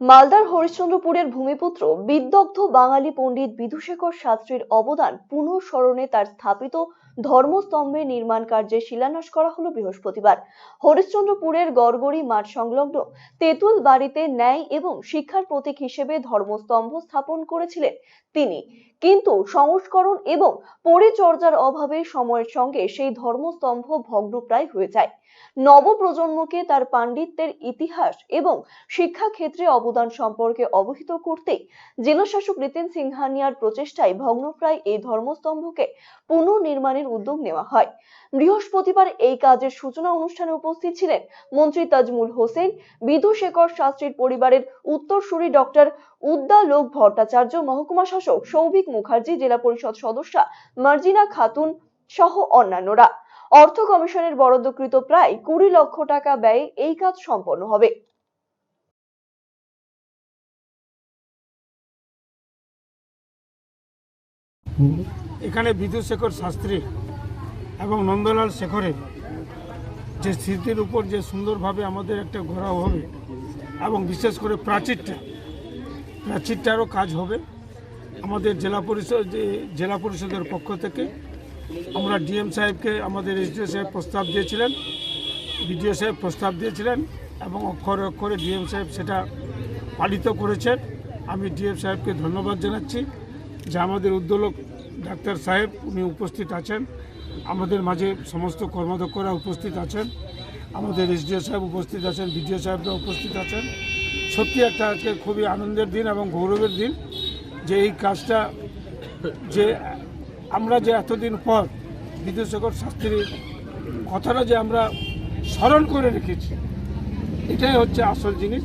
মালদার হরিশ্চন্দ্রপুরের ভূমিপুত্র বিদগ্ধ বাঙালি পণ্ডিত বিধুশেখর শাস্ত্রীর অবদান পুনঃস্মরণে তার স্থাপিত ধর্মস্তম্ভের নির্মাণ কার্যের শিলান্যাস করা হলো বৃহস্পতিবার। হরিশ্চন্দ্রপুরের গড়গড়ি মাঠ সংলগ্ন তেঁতুল বাড়িতে ন্যায় এবং শিক্ষার প্রতীক হিসেবে ধর্মস্তম্ভ স্থাপন করেছিলেন তিনি। কিন্তু সংস্করণ এবং পরিচর্যার অভাবে সময়ের সঙ্গে সেই ধর্মস্তম্ভ ভগ্নপ্রায় হয়ে যায়। নবপ্রজন্মকে তার পাণ্ডিত্যের ইতিহাস এবং শিক্ষা ক্ষেত্রে অবদান সম্পর্কে অবহিত করতে জেলাশাসক রিতেন সিংহানিয়ার প্রচেষ্টায় ভগ্নপ্রায় এই ধর্মস্তম্ভকে পুনর্নির্মাণের উদ্যোগ নেওয়া হয়। বৃহস্পতিবার এই কাজের সূচনা অনুষ্ঠানে উপস্থিত ছিলেন মন্ত্রী তাজমুল হোসেন বিধুশেখর শাস্ত্রীর পরিবারের উত্তরসূরি ডক্টর উদ্দালোক ভট্টাচার্য, মহকুমা শাসক সৌভিক মুখার্জি, জেলা পরিষদ সদস্যা মার্জিনা খাতুন সহ অন্যান্যরা। অর্থ কমিশনের বরাদ্দকৃত প্রায় কুড়ি লক্ষ টাকা ব্যয়ে এই কাজ সম্পন্ন হবে। এখানে বিধুশেখর শাস্ত্রী এবং নন্দলাল শেখরের যে স্মৃতির উপর যে সুন্দরভাবে আমাদের একটা ঘোরাও হবে এবং বিশেষ করে প্রাচীরটা, প্রাচীরটারও কাজ হবে। আমাদের জেলা পরিষদ যে জেলা পরিষদের পক্ষ থেকে আমরা ডিএম সাহেবকে আমাদের এসডিও সাহেব প্রস্তাব দিয়েছিলেন, বিডিও সাহেব প্রস্তাব দিয়েছিলেন এবং অক্ষরে অক্ষরে ডিএম সাহেব সেটা পালিত করেছেন। আমি ডিএম সাহেবকে ধন্যবাদ জানাচ্ছি যে আমাদের উদ্যোলক ডাক্তার সাহেব, উনি উপস্থিত আছেন। আমাদের মাঝে সমস্ত কর্মদক্ষরা উপস্থিত আছেন। আমাদের এসডিও সাহেব উপস্থিত আছেন, বিডিও সাহেবরা উপস্থিত আছেন। সত্যি একটা আজকে খুবই আনন্দের দিন এবং গৌরবের দিন যে এই কাজটা যে আমরা যে এতদিন পর বিদ্যাসাগর শাস্ত্রীর কথাটা যে আমরা স্মরণ করে রেখেছি, এটাই হচ্ছে আসল জিনিস।